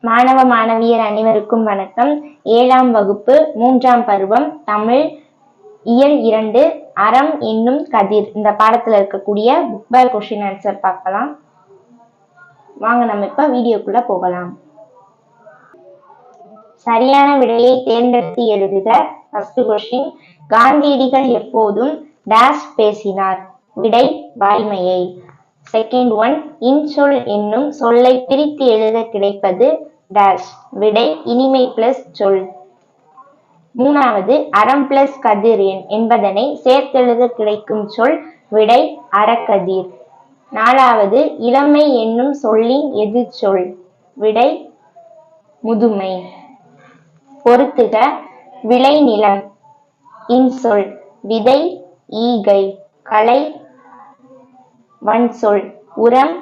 மாணவ மாணவியர் அனைவருக்கும் வணக்கம். ஏழாம் வகுப்பு மூன்றாம் பருவம் தமிழ் இயல் இரண்டு அறம் என்னும் கதிர். இந்த பாடத்துல இருக்கக்கூடிய புக் பை கொஸ்டின் ஆன்சர் பார்க்கலாம். வாங்க நம்ம இப்ப வீடியோக்குள்ள போகலாம். சரியான விடையை தேர்ந்தெடுத்து எழுதுக. ஃபர்ஸ்ட் கொஸ்டின் காந்தியடிகள் எப்போதும் டேஷ் பேசினார். விடை வாய்மையை. செகண்ட் ஒன் இன்சொல் என்னும் சொல்லை பிரித்து எழுத கிடைப்பது டேஷ் விடை இனிமை பிளஸ் சொல். மூணாவது அறம் பிளஸ் கதிர் என்பதனை சேர்த்தெழுத கிடைக்கும் சொல் விடை அறக்கதிர். நாலாவது இளமை என்னும் சொல்லின் எதிர்ச்சொல் விடை முதுமை. பொருத்துக விளைநிலம் இன்சொல் விதை ஈகை கலை வன்சொல் உரம்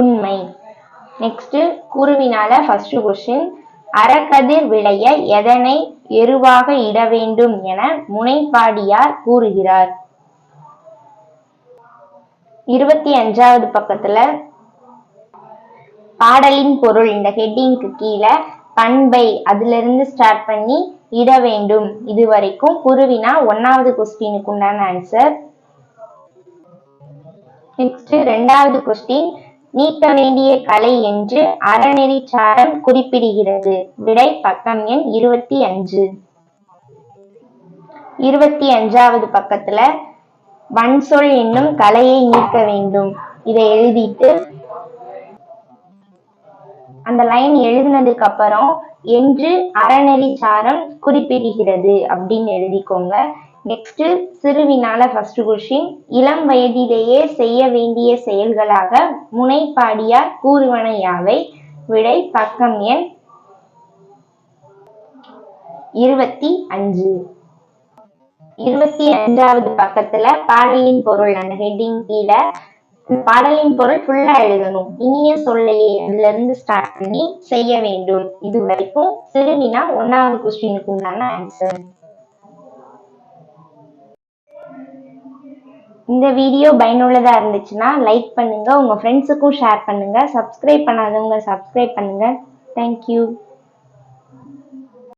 உண்மை. நெக்ஸ்ட் குருவினால ஃபர்ஸ்ட் கொஸ்டின் அறக்கதிர் விளைய எதனை எருவாக இட வேண்டும் என முனைப்பாடியார் கூறுகிறார். இருபத்தி அஞ்சாவது பக்கத்துல பாடலின் பொருள் இந்த ஹெட்டிங்க்கு கீழே பண்பை அதுல இருந்து ஸ்டார்ட் பண்ணி இட வேண்டும். இது வரைக்கும் குருவினா ஒன்னாவது கொஸ்டினுக்கு உண்டான ஆன்சர் நெக்ஸ்ட் ரெண்டாவது கொஸ்டின் நீக்க வேண்டிய கலை என்று அறநெறி சாரம் குறிப்பிடுகிறது. விடை பக்கம் எண் இருபத்தி அஞ்சு. இருபத்தி அஞ்சாவது பக்கத்துல வன்சொல் என்னும் கலையை நீக்க வேண்டும். இதை எழுதிட்டு அந்த லைன் எழுதினதுக்கு அப்புறம் என்று அறநெறி சாரம் குறிப்பிடுகிறது அப்படின்னு எழுதிக்கோங்க. நெக்ஸ்ட் சிறுவினால ஃபர்ஸ்ட் கொஷின் இளம் வயதிலேயே செய்ய வேண்டிய செயல்களாக முனைப்பாடியார் கூறுவன யாவை? விடை பக்கம் எண் இருபத்தி அஞ்சு. இருபத்தி அஞ்சாவது பக்கத்துல பாடலின் பொருள் அந்த ஹெட்டிங் கீழே பாடலின் பொருள் ஃபுல்லா எழுதணும். இனிய சொல்லையே அதுல இருந்து ஸ்டார்ட் பண்ணி செய்ய வேண்டும். இது வரைக்கும் சிறுவினா ஒன்னாவது கொஸ்டினுக்கு உண்டான ஆன்சர் இந்த வீடியோ பயனுள்ளதாக இருந்துச்சுன்னா லைக் பண்ணுங்கள் உங்கள் ஃப்ரெண்ட்ஸுக்கும் ஷேர் பண்ணுங்கள் சப்ஸ்கிரைப் பண்ணாதவங்க சப்ஸ்கிரைப் பண்ணுங்கள் தேங்க்யூ